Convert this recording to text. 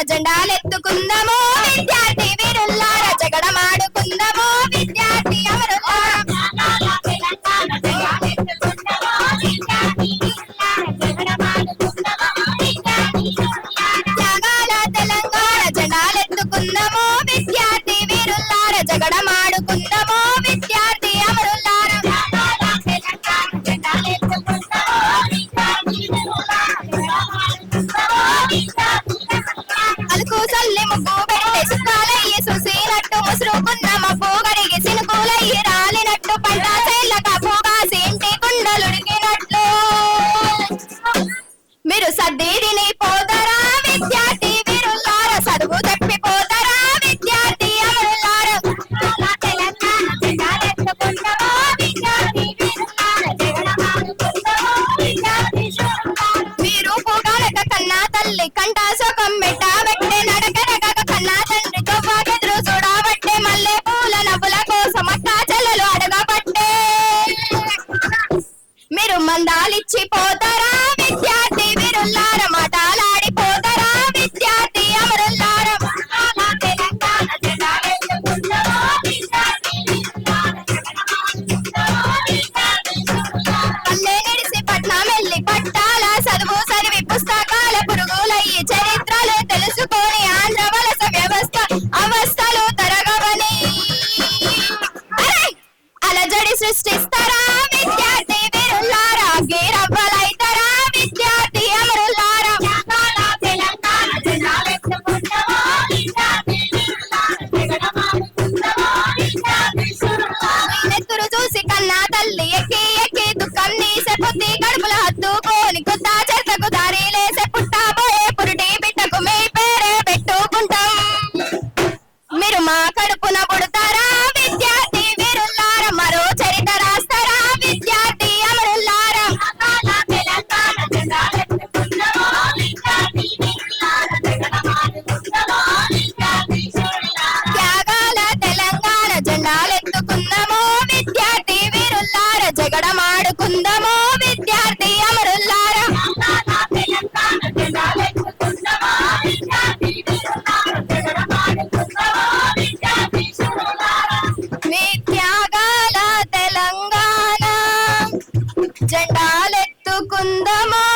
agenda ముసల్లి ముగ్గు పెట్టేసి కాలయ్యేసు అందాలిచ్చి పోతారా విద్యార్థి విరుల్లార మతాలాడిపోతారా విద్యార్థి అమరుల్లార పల్లె పట్నం వెళ్ళి పట్టాల చదువు చదివి పుస్తకాల తెలుసుకొని ఆంధ్ర వ్యవస్థ అవస్థలు తరగవని. అలజడి No చెప్పుకుందామా